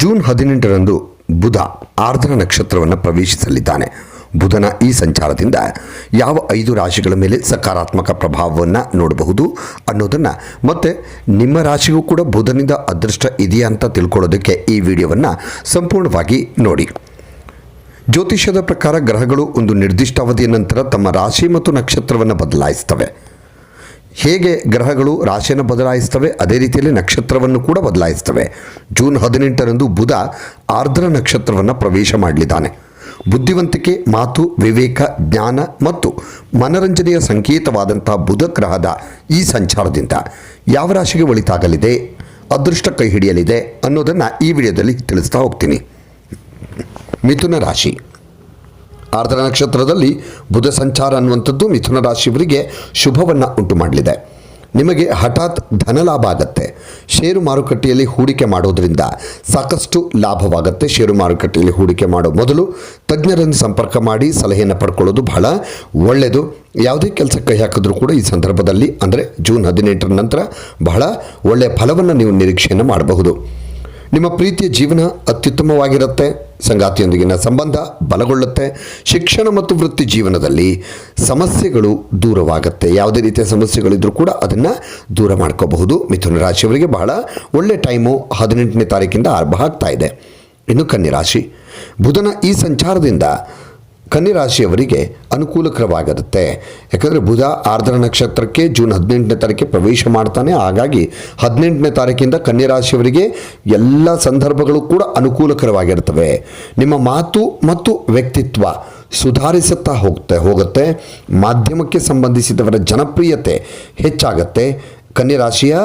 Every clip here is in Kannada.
ಜೂನ್ ಹದಿನೆಂಟರಂದು ಬುಧ ಆರ್ದ್ರ ನಕ್ಷತ್ರವನ್ನು ಪ್ರವೇಶಿಸಲಿದ್ದಾನೆ. ಬುಧನ ಈ ಸಂಚಾರದಿಂದ ಯಾವ ಐದು ರಾಶಿಗಳ ಮೇಲೆ ಸಕಾರಾತ್ಮಕ ಪ್ರಭಾವವನ್ನು ನೋಡಬಹುದು ಅನ್ನೋದನ್ನು ಮತ್ತು ನಿಮ್ಮ ರಾಶಿಗೂ ಕೂಡ ಬುಧನಿಂದ ಅದೃಷ್ಟ ಇದೆಯಾ ಅಂತ ತಿಳ್ಕೊಳ್ಳೋದಕ್ಕೆ ಈ ವಿಡಿಯೋವನ್ನು ಸಂಪೂರ್ಣವಾಗಿ ನೋಡಿ. ಜ್ಯೋತಿಷ್ಯದ ಪ್ರಕಾರ ಗ್ರಹಗಳು ಒಂದು ನಿರ್ದಿಷ್ಟ ಅವಧಿಯ ನಂತರ ತಮ್ಮ ರಾಶಿ ಮತ್ತು ನಕ್ಷತ್ರವನ್ನು ಬದಲಾಯಿಸ್ತವೆ. ಹೇಗೆ ಗ್ರಹಗಳು ರಾಶಿಯನ್ನು ಬದಲಾಯಿಸ್ತವೆ ಅದೇ ರೀತಿಯಲ್ಲಿ ನಕ್ಷತ್ರವನ್ನು ಕೂಡ ಬದಲಾಯಿಸ್ತವೆ ಜೂನ್ ಹದಿನೆಂಟರಂದು ಬುಧ ಆರ್ದ್ರ ನಕ್ಷತ್ರವನ್ನು ಪ್ರವೇಶ ಮಾಡಲಿದ್ದಾನೆ. ಬುದ್ಧಿವಂತಿಕೆ, ಮಾತು, ವಿವೇಕ, ಜ್ಞಾನ ಮತ್ತು ಮನರಂಜನೆಯ ಸಂಕೇತವಾದಂತಹ ಬುಧ ಗ್ರಹದ ಈ ಸಂಚಾರದಿಂದ ಯಾವ ರಾಶಿಗೆ ಒಳಿತಾಗಲಿದೆ? ಅದೃಷ್ಟ ಕೈ ಹಿಡಿಯಲಿದೆ ಅನ್ನೋದನ್ನು ಈ ವಿಡಿಯೋದಲ್ಲಿ ತಿಳಿಸ್ತಾ ಹೋಗ್ತೀನಿ. ಮಿಥುನ ರಾಶಿ. ಆರ್ದ್ರ ನಕ್ಷತ್ರದಲ್ಲಿ ಬುಧ ಸಂಚಾರ ಅನ್ನುವಂಥದ್ದು ಮಿಥುನ ರಾಶಿಯವರಿಗೆ ಶುಭವನ್ನು ಉಂಟು ಮಾಡಲಿದೆ. ನಿಮಗೆ ಹಠಾತ್ ಧನ ಲಾಭ ಆಗತ್ತೆ. ಷೇರು ಮಾರುಕಟ್ಟೆಯಲ್ಲಿ ಹೂಡಿಕೆ ಮಾಡೋದ್ರಿಂದ ಸಾಕಷ್ಟು ಲಾಭವಾಗುತ್ತೆ. ಷೇರು ಮಾರುಕಟ್ಟೆಯಲ್ಲಿ ಹೂಡಿಕೆ ಮಾಡೋ ಮೊದಲು ತಜ್ಞರನ್ನು ಸಂಪರ್ಕ ಮಾಡಿ ಸಲಹೆಯನ್ನು ಪಡ್ಕೊಳ್ಳೋದು ಬಹಳ ಒಳ್ಳೆಯದು. ಯಾವುದೇ ಕೆಲಸ ಕೈ ಹಾಕಿದ್ರೂ ಕೂಡ ಈ ಸಂದರ್ಭದಲ್ಲಿ ಅಂದರೆ ಜೂನ್ ಹದಿನೆಂಟರ ನಂತರ ಬಹಳ ಒಳ್ಳೆಯ ಫಲವನ್ನು ನೀವು ನಿರೀಕ್ಷೆಯನ್ನು ಮಾಡಬಹುದು. ನಿಮ್ಮ ಪ್ರೀತಿಯ ಜೀವನ ಅತ್ಯುತ್ತಮವಾಗಿರುತ್ತೆ, ಸಂಗಾತಿಯೊಂದಿಗಿನ ಸಂಬಂಧ ಬಲಗೊಳ್ಳುತ್ತೆ, ಶಿಕ್ಷಣ ಮತ್ತು ವೃತ್ತಿ ಜೀವನದಲ್ಲಿ ಸಮಸ್ಯೆಗಳು ದೂರವಾಗುತ್ತೆ. ಯಾವುದೇ ರೀತಿಯ ಸಮಸ್ಯೆಗಳಿದ್ರೂ ಕೂಡ ಅದನ್ನು ದೂರ ಮಾಡ್ಕೋಬಹುದು. ಮಿಥುನ ರಾಶಿಯವರಿಗೆ ಬಹಳ ಒಳ್ಳೆ ಟೈಮು, ಹದಿನೆಂಟನೇ ತಾರೀಕಿಂದ ಆರಂಭ ಆಗ್ತಾ ಇದೆ. ಇನ್ನು ಕನ್ಯರಾಶಿ ಬುಧನ ಈ ಸಂಚಾರದಿಂದ ಕನ್ಯಾ ರಾಶಿಯವರಿಗೆ ಅನುಕೂಲಕರವಾಗಿರುತ್ತೆ. ಯಾಕಂದರೆ ಬುಧ ಆರ್ದ್ರ ನಕ್ಷತ್ರಕ್ಕೆ ಜೂನ್ ಹದಿನೆಂಟನೇ ತಾರೀಕಿಗೆ ಪ್ರವೇಶ ಮಾಡ್ತಾನೆ. ಹಾಗಾಗಿ ಹದಿನೆಂಟನೇ ತಾರೀಕಿಂದ ಕನ್ಯರಾಶಿಯವರಿಗೆ ಎಲ್ಲ ಸಂದರ್ಭಗಳು ಕೂಡ ಅನುಕೂಲಕರವಾಗಿರ್ತವೆ ನಿಮ್ಮ ಮಾತು ಮತ್ತು ವ್ಯಕ್ತಿತ್ವ ಸುಧಾರಿಸುತ್ತಾ ಹೋಗುತ್ತೆ ಹೋಗುತ್ತೆ. ಮಾಧ್ಯಮಕ್ಕೆ ಸಂಬಂಧಿಸಿದವರ ಜನಪ್ರಿಯತೆ ಹೆಚ್ಚಾಗತ್ತೆ. ಕನ್ಯಾ ರಾಶಿಯ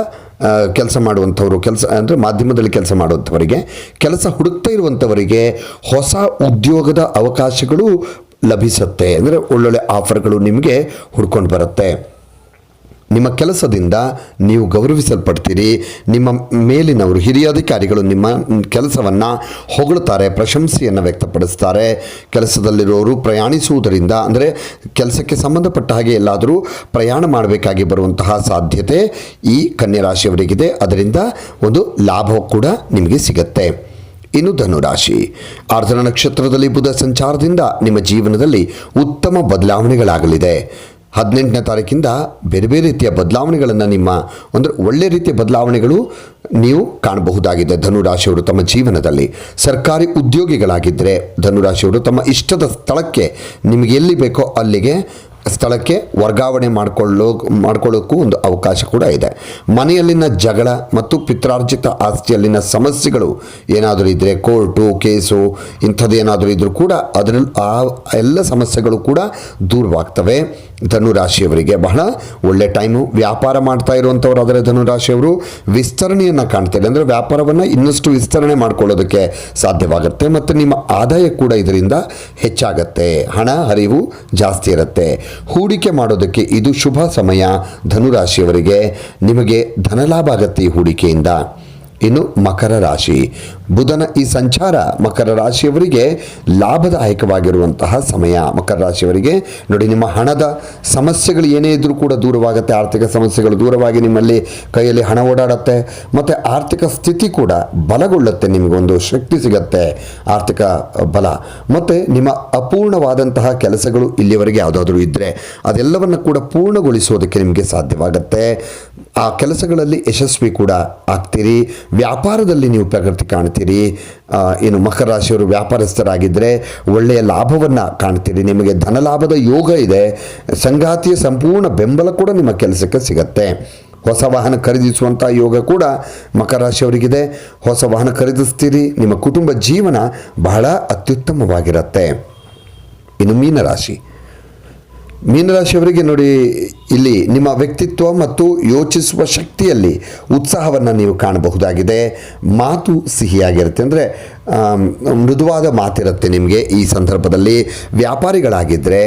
ಕೆಲಸ ಮಾಡುವಂಥವರು, ಕೆಲಸ, ಅಂದರೆ ಮಾಧ್ಯಮದಲ್ಲಿ ಕೆಲಸ ಮಾಡುವಂಥವರಿಗೆ, ಕೆಲಸ ಹುಡುಕ್ತಾ ಇರುವಂಥವರಿಗೆ ಹೊಸ ಉದ್ಯೋಗದ ಅವಕಾಶಗಳು ಲಭಿಸುತ್ತೆ. ಅಂದರೆ ಒಳ್ಳೊಳ್ಳೆ ಆಫರ್ಗಳು ನಿಮಗೆ ಹುಡ್ಕೊಂಡು ಬರುತ್ತೆ. ನಿಮ್ಮ ಕೆಲಸದಿಂದ ನೀವು ಗೌರವಿಸಲ್ಪಡ್ತೀರಿ. ನಿಮ್ಮ ಮೇಲಿನವರು ಹಿರಿಯ ಅಧಿಕಾರಿಗಳು ನಿಮ್ಮ ಕೆಲಸವನ್ನು ಹೊಗಳುತ್ತಾರೆ ಪ್ರಶಂಸೆಯನ್ನು ವ್ಯಕ್ತಪಡಿಸ್ತಾರೆ. ಕೆಲಸದಲ್ಲಿರೋರು ಪ್ರಯಾಣಿಸುವುದರಿಂದ, ಅಂದರೆ ಕೆಲಸಕ್ಕೆ ಸಂಬಂಧಪಟ್ಟ ಹಾಗೆ ಎಲ್ಲಾದರೂ ಪ್ರಯಾಣ ಮಾಡಬೇಕಾಗಿ ಬರುವಂತಹ ಸಾಧ್ಯತೆ ಈ ಕನ್ಯರಾಶಿಯವರಿಗಿದೆ. ಅದರಿಂದ ಒಂದು ಲಾಭ ಕೂಡ ನಿಮಗೆ ಸಿಗತ್ತೆ. ಇನ್ನು ಧನುರಾಶಿ, ಆರ್ಧನ ನಕ್ಷತ್ರದಲ್ಲಿ ಬುಧ ಸಂಚಾರದಿಂದ ನಿಮ್ಮ ಜೀವನದಲ್ಲಿ ಉತ್ತಮ ಬದಲಾವಣೆಗಳಾಗಲಿದೆ. ಹದಿನೆಂಟನೇ ತಾರೀಕಿಂದ ಬೇರೆ ಬೇರೆ ರೀತಿಯ ಬದಲಾವಣೆಗಳನ್ನು ನಿಮ್ಮ ಅಂದರೆ ಒಳ್ಳೆ ರೀತಿಯ ಬದಲಾವಣೆಗಳು ನೀವು ಕಾಣಬಹುದಾಗಿದೆ. ಧನುರಾಶಿಯವರು ತಮ್ಮ ಜೀವನದಲ್ಲಿ ಸರ್ಕಾರಿ ಉದ್ಯೋಗಿಗಳಾಗಿದ್ದರೆ ಧನುರಾಶಿಯವರು ತಮ್ಮ ಇಷ್ಟದ ಸ್ಥಳಕ್ಕೆ ನಿಮಗೆ ಎಲ್ಲಿ ಬೇಕೋ ಅಲ್ಲಿಗೆ ಸ್ಥಳಕ್ಕೆ ವರ್ಗಾವಣೆ ಮಾಡಿಕೊಳ್ಳೋ, ಮಾಡ್ಕೊಳ್ಳೋಕ್ಕೂ ಒಂದು ಅವಕಾಶ ಕೂಡ ಇದೆ. ಮನೆಯಲ್ಲಿನ ಜಗಳ ಮತ್ತು ಪಿತ್ರಾರ್ಜಿತ ಆಸ್ತಿಯಲ್ಲಿನ ಸಮಸ್ಯೆಗಳು ಏನಾದರೂ ಇದ್ದರೆ ಕೋರ್ಟು, ಕೇಸು ಇಂಥದ್ದೇನಾದರೂ ಇದ್ದರೂ ಕೂಡ ಅದರಲ್ಲಿ ಆ ಎಲ್ಲ ಸಮಸ್ಯೆಗಳು ಕೂಡ ದೂರವಾಗ್ತವೆ. ಧನುರಾಶಿಯವರಿಗೆ ಬಹಳ ಒಳ್ಳೆ ಟೈಮು. ವ್ಯಾಪಾರ ಮಾಡ್ತಾ ಇರುವಂಥವ್ರು ಆದರೆ ಧನುರಾಶಿಯವರು ವಿಸ್ತರಣೆಯನ್ನು ಕಾಣ್ತಾರೆ ಅಂದರೆ ವ್ಯಾಪಾರವನ್ನು ಇನ್ನಷ್ಟು ವಿಸ್ತರಣೆ ಮಾಡ್ಕೊಳ್ಳೋದಕ್ಕೆ ಸಾಧ್ಯವಾಗುತ್ತೆ. ಮತ್ತು ನಿಮ್ಮ ಆದಾಯ ಕೂಡ ಇದರಿಂದ ಹೆಚ್ಚಾಗತ್ತೆ. ಹಣ ಹರಿವು ಜಾಸ್ತಿ ಇರುತ್ತೆ. ಹೂಡಿಕೆ ಮಾಡೋದಕ್ಕೆ ಇದು ಶುಭ ಸಮಯ. ಧನುರಾಶಿಯವರಿಗೆ ನಿಮಗೆ ಧನಲಾಭ ಆಗತ್ತೆ ಈ ಹೂಡಿಕೆಯಿಂದ. ಇನ್ನು ಮಕರ ರಾಶಿ. ಬುಧನ ಈ ಸಂಚಾರ ಮಕರ ರಾಶಿಯವರಿಗೆ ಲಾಭದಾಯಕವಾಗಿರುವಂತಹ ಸಮಯ. ಮಕರ ರಾಶಿಯವರಿಗೆ ನೋಡಿ ನಿಮ್ಮ ಹಣದ ಸಮಸ್ಯೆಗಳು ಏನೇ ಇದ್ರೂ ಕೂಡ ದೂರವಾಗುತ್ತೆ. ಆರ್ಥಿಕ ಸಮಸ್ಯೆಗಳು ದೂರವಾಗಿ ನಿಮ್ಮಲ್ಲಿ ಕೈಯಲ್ಲಿ ಹಣ ಓಡಾಡುತ್ತೆ. ಮತ್ತು ಆರ್ಥಿಕ ಸ್ಥಿತಿ ಕೂಡ ಬಲಗೊಳ್ಳುತ್ತೆ. ನಿಮಗೊಂದು ಶಕ್ತಿ ಸಿಗತ್ತೆ. ಆರ್ಥಿಕ ಬಲ. ಮತ್ತು ನಿಮ್ಮ ಅಪೂರ್ಣವಾದಂತಹ ಕೆಲಸಗಳು ಇಲ್ಲಿವರೆಗೆ ಯಾವುದಾದ್ರೂ ಇದ್ದರೆ ಅದೆಲ್ಲವನ್ನು ಕೂಡ ಪೂರ್ಣಗೊಳಿಸೋದಕ್ಕೆ ನಿಮಗೆ ಸಾಧ್ಯವಾಗುತ್ತೆ. ಆ ಕೆಲಸಗಳಲ್ಲಿ ಯಶಸ್ವಿ ಕೂಡ ಆಗ್ತೀರಿ. ವ್ಯಾಪಾರದಲ್ಲಿ ನೀವು ಪ್ರಗತಿ ಕಾಣ್ತೀರಿ. ಏನು ಮಕರ ರಾಶಿಯವರು ವ್ಯಾಪಾರಸ್ಥರಾಗಿದ್ದರೆ ಒಳ್ಳೆಯ ಲಾಭವನ್ನು ಕಾಣ್ತೀರಿ. ನಿಮಗೆ ಧನಲಾಭದ ಯೋಗ ಇದೆ. ಸಂಗಾತಿಯ ಸಂಪೂರ್ಣ ಬೆಂಬಲ ಕೂಡ ನಿಮ್ಮ ಕೆಲಸಕ್ಕೆ ಸಿಗತ್ತೆ. ಹೊಸ ವಾಹನ ಖರೀದಿಸುವಂಥ ಯೋಗ ಕೂಡ ಮಕರ ರಾಶಿಯವರಿಗಿದೆ. ಹೊಸ ವಾಹನ ಖರೀದಿಸ್ತೀರಿ. ನಿಮ್ಮ ಕುಟುಂಬ ಜೀವನ ಬಹಳ ಅತ್ಯುತ್ತಮವಾಗಿರುತ್ತೆ. ಇನ್ನು ಮೀನರಾಶಿ. ಮೀನರಾಶಿಯವರಿಗೆ ನೋಡಿ ಇಲ್ಲಿ ನಿಮ್ಮ ವ್ಯಕ್ತಿತ್ವ ಮತ್ತು ಯೋಚಿಸುವ ಶಕ್ತಿಯಲ್ಲಿ ಉತ್ಸಾಹವನ್ನು ನೀವು ಕಾಣಬಹುದಾಗಿದೆ. ಮಾತು ಸಿಹಿಯಾಗಿರುತ್ತೆ ಅಂದರೆ ಮೃದುವಾದ ಮಾತಿರುತ್ತೆ ನಿಮಗೆ ಈ ಸಂದರ್ಭದಲ್ಲಿ. ವ್ಯಾಪಾರಿಗಳಾಗಿದ್ದರೆ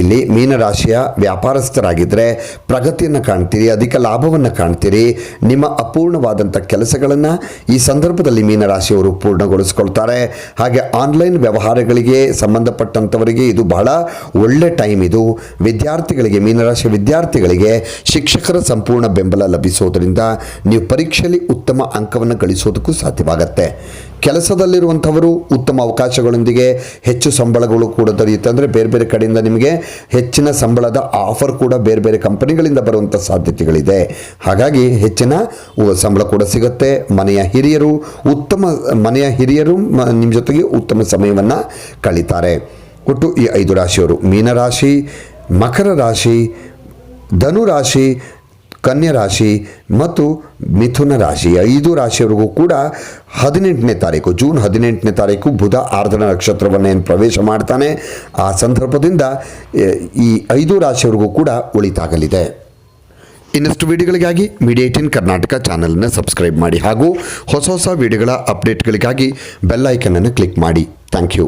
ಇಲ್ಲಿ ಮೀನರಾಶಿಯ ವ್ಯಾಪಾರಸ್ಥರಾಗಿದ್ದರೆ ಪ್ರಗತಿಯನ್ನು ಕಾಣ್ತೀರಿ, ಅಧಿಕ ಲಾಭವನ್ನು ಕಾಣ್ತೀರಿ. ನಿಮ್ಮ ಅಪೂರ್ಣವಾದಂಥ ಕೆಲಸಗಳನ್ನು ಈ ಸಂದರ್ಭದಲ್ಲಿ ಮೀನರಾಶಿಯವರು ಪೂರ್ಣಗೊಳಿಸ್ಕೊಳ್ತಾರೆ. ಹಾಗೆ ಆನ್ಲೈನ್ ವ್ಯವಹಾರಗಳಿಗೆ ಸಂಬಂಧಪಟ್ಟಂಥವರಿಗೆ ಇದು ಬಹಳ ಒಳ್ಳೆ ಟೈಮ್ ಇದು. ವಿದ್ಯಾರ್ಥಿಗಳಿಗೆ ಮೀನರಾಶಿ ವಿದ್ಯಾರ್ಥಿಗಳಿಗೆ ಶಿಕ್ಷಕರ ಸಂಪೂರ್ಣ ಬೆಂಬಲ ಲಭಿಸೋದರಿಂದ ನೀವು ಪರೀಕ್ಷೆಯಲ್ಲಿ ಉತ್ತಮ ಅಂಕವನ್ನು ಗಳಿಸೋದಕ್ಕೂ ಸಾಧ್ಯವಾಗತ್ತೆ. ಕೆಲಸದಲ್ಲಿರುವಂಥವರು ಉತ್ತಮ ಅವಕಾಶಗಳೊಂದಿಗೆ ಹೆಚ್ಚು ಸಂಬಳಗಳು ಕೂಡ ದೊರೆಯುತ್ತೆ. ಅಂದರೆ ಬೇರೆ ಬೇರೆ ಕಡೆಯಿಂದ ನಿಮಗೆ ಹೆಚ್ಚಿನ ಸಂಬಳದ ಆಫರ್ ಕೂಡ ಬೇರೆ ಬೇರೆ ಕಂಪನಿಗಳಿಂದ ಬರುವಂಥ ಸಾಧ್ಯತೆಗಳಿದೆ. ಹಾಗಾಗಿ ಹೆಚ್ಚಿನ ಸಂಬಳ ಕೂಡ ಸಿಗುತ್ತೆ. ಮನೆಯ ಹಿರಿಯರು ಉತ್ತಮ, ಮನೆಯ ಹಿರಿಯರು ನಿಮ್ಮ ಜೊತೆಗೆ ಉತ್ತಮ ಸಮಯವನ್ನು ಕಳೀತಾರೆ. ಒಟ್ಟು ಈ ಐದು ರಾಶಿಯವರು ಮೀನರಾಶಿ, ಮಕರ ರಾಶಿ ಧನು ರಾಶಿ, ಕನ್ಯಾ ರಾಶಿ ಮತ್ತು ಮಿಥುನ ರಾಶಿ. ಐದು ರಾಶಿಯವರೆಗೂ ಕೂಡ ಹದಿನೆಂಟನೇ ತಾರೀಕು, ಜೂನ್ ಹದಿನೆಂಟನೇ ತಾರೀಕು ಬುಧ ಆರ್ಧನ ನಕ್ಷತ್ರವನ್ನು ಏನು ಪ್ರವೇಶ ಮಾಡ್ತಾನೆ, ಆ ಸಂದರ್ಭದಿಂದ ಈ ಐದು ರಾಶಿಯವರೆಗೂ ಕೂಡ ಒಳಿತಾಗಲಿದೆ ಇನ್ನಷ್ಟು ವಿಡಿಯೋಗಳಿಗಾಗಿ ಮೀಡಿಯಾ ಕರ್ನಾಟಕ ಚಾನಲನ್ನು ಸಬ್ಸ್ಕ್ರೈಬ್ ಮಾಡಿ ಹಾಗೂ ಹೊಸ ಹೊಸ ವಿಡಿಯೋಗಳ ಅಪ್ಡೇಟ್ಗಳಿಗಾಗಿ ಬೆಲ್ ಐಕನನ್ನು ಕ್ಲಿಕ್ ಮಾಡಿ. Thank you.